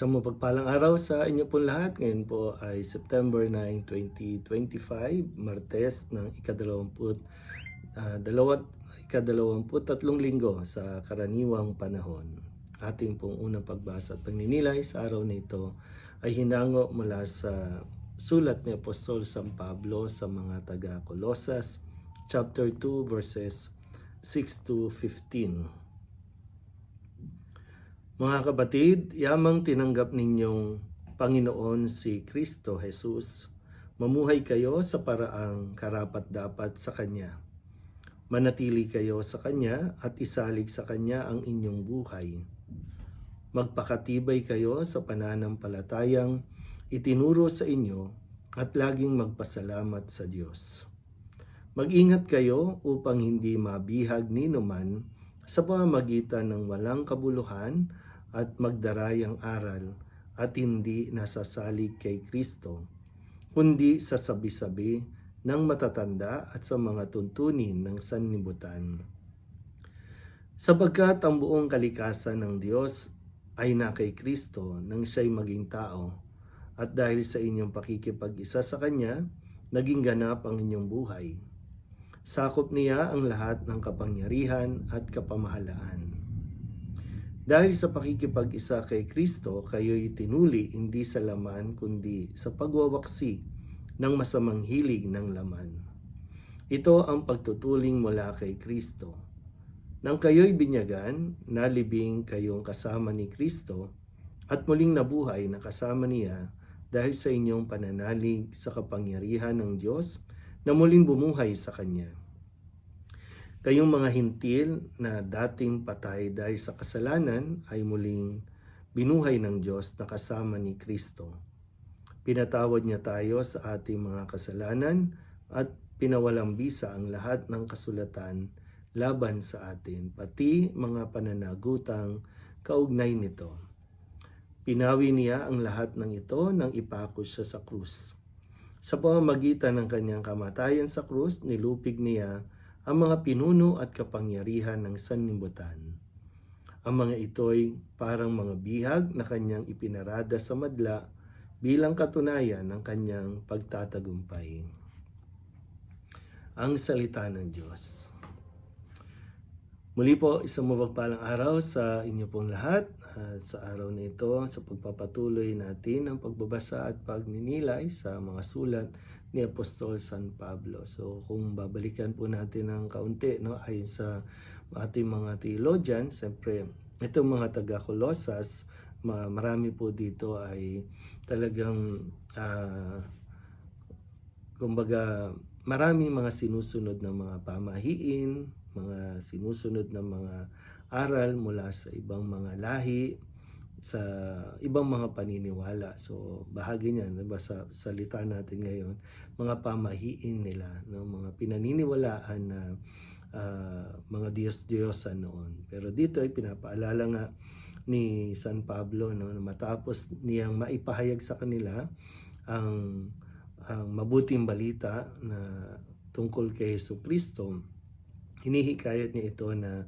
Isang mapagpalang araw sa inyo po lahat. Ngayon po ay September 9, 2025, Martes ng ikadalawamput, uh, dalawat, ikadalawamput tatlong linggo sa karaniwang panahon. Ating pong unang pagbasa at pagninilay sa araw na ito ay hinango mula sa sulat ni Apostol San Pablo sa mga taga Colosas, chapter 2, verses 6 to 15. Mga kapatid, yamang tinanggap ninyong Panginoon si Kristo Jesus, mamuhay kayo sa paraang karapat-dapat sa Kanya. Manatili kayo sa Kanya at isalig sa Kanya ang inyong buhay. Magpakatibay kayo sa pananampalatayang itinuro sa inyo at laging magpasalamat sa Diyos. Mag-ingat kayo upang hindi mabihag ni numan sa pamamagitan ng walang kabuluhan at magdarayang aral at hindi nasasalig kay Kristo, kundi sa sabi-sabi ng matatanda at sa mga tuntunin ng sanlibutan. Sapagkat ang buong kalikasan ng Diyos ay na kay Kristo nang siya'y maging tao, at dahil sa inyong pakikipag-isa sa Kanya, naging ganap ang inyong buhay. Sakop niya ang lahat ng kapangyarihan at kapamahalaan. Dahil sa pakikipag-isa kay Kristo, kayo'y tinuli hindi sa laman kundi sa pagwawaksi ng masamang hilig ng laman. Ito ang pagtutuling mula kay Kristo. Nang kayo'y binyagan, nalibing kayong kasama ni Kristo at muling nabuhay na kasama niya dahil sa inyong pananalig sa kapangyarihan ng Diyos na muling bumuhay sa Kanya. Kayong mga hintil na dating patay dahil sa kasalanan ay muling binuhay ng Diyos na kasama ni Kristo. Pinatawad niya tayo sa ating mga kasalanan at pinawalang bisa ang lahat ng kasulatan laban sa atin, pati mga pananagutang kaugnay nito. Pinawi niya ang lahat ng ito nang ipako siya sa krus. Sa pamamagitan ng kanyang kamatayan sa krus, nilupig niya ang mga pinuno at kapangyarihan ng sanlibutan. Ang mga ito'y parang mga bihag na kanyang ipinarada sa madla bilang katunayan ng kanyang pagtatagumpay. Ang salita ng Diyos. Muli po, isang mapagpalang araw sa inyo pong lahat. At sa araw na ito, sa pagpapatuloy natin ang pagbabasa at pagninilay sa mga sulat ni Apostol San Pablo. So kung babalikan po natin ng kaunti no ayon sa ating mga theologian, siyempre itong mga taga Colossus, marami po dito ay talagang uh, kumbaga marami mga sinusunod ng mga pamahiin, mga sinusunod ng mga aral mula sa ibang mga lahi, sa ibang mga paniniwala. So bahagi niyan diba, sa salita natin ngayon, mga pamahiin nila, no? mga pinaniniwalaan na uh, mga Diyos-Diyosan noon. Pero dito ay pinapaalala nga ni San Pablo no, matapos niyang maipahayag sa kanila ang ang mabuting balita na tungkol kay Yesu Kristo, hinihikayat niya ito na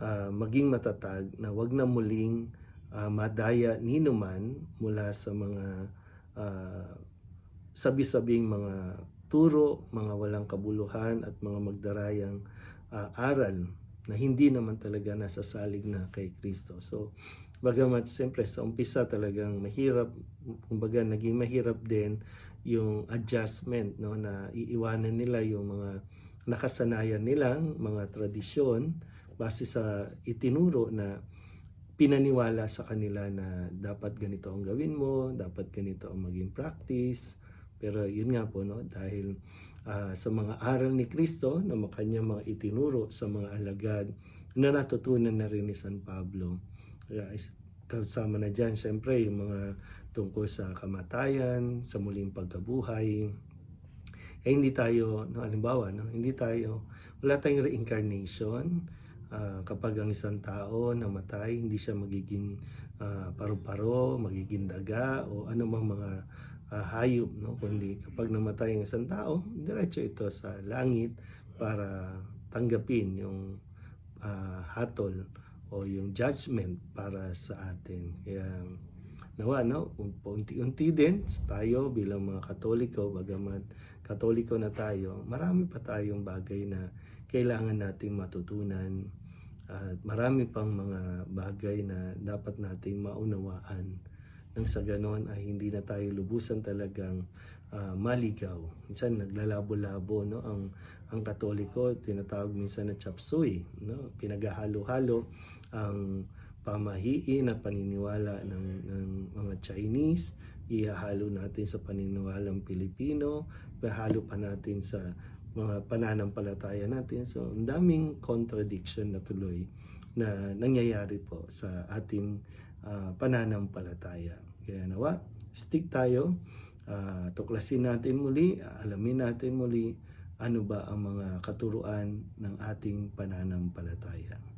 uh, maging matatag na wag na muling uh, madaya ni numan mula sa mga uh, sabi-sabing mga turo, mga walang kabuluhan at mga magdarayang uh, aral na hindi naman talaga nasasalig na kay Kristo. So, bagamat siyempre sa umpisa talagang mahirap, kumbaga naging mahirap din yung adjustment no na iiwanan nila yung mga nakasanayan nilang mga tradisyon base sa itinuro na pinaniwala sa kanila na dapat ganito ang gawin mo, dapat ganito ang maging practice. Pero yun nga po, no, dahil uh, sa mga aral ni Kristo na makanya mga itinuro sa mga alagad na natutunan na rin ni San Pablo. Kaya kasama na dyan, syempre, yung mga tungkol sa kamatayan, sa muling pagkabuhay. Eh, hindi tayo, no, halimbawa, no, hindi tayo, wala tayong reincarnation, uh, kapag ang isang tao namatay, hindi siya magiging uh, paru-paro, magiging daga o anumang mga uh, hayop, no? kundi kapag namatay ang isang tao, diretso ito sa langit para tanggapin yung uh, hatol o yung judgment para sa atin. Kaya nawa no? Paunti-unti din tayo bilang mga Katoliko bagamat Katoliko na tayo marami pa tayong bagay na kailangan nating matutunan. At marami pang mga bagay na dapat nating maunawaan. Nang sa ganon ay hindi na tayo lubusan talagang ah, maligaw. Minsan naglalabo-labo no? Ang ang Katoliko tinatawag minsan na chapsuy no? Pinaghahalo-halo ang pamahiin at paniniwala ng, ng mga Chinese. Ihahalo natin sa paniniwalang Pilipino. Ihahalo pa natin sa mga pananampalataya natin. So ang daming contradiction na tuloy na nangyayari po sa ating ah, pananampalataya. Kaya nawa stick tayo. Ah, tuklasin natin muli. Alamin natin muli ano ba ang mga katuruan ng ating pananampalataya.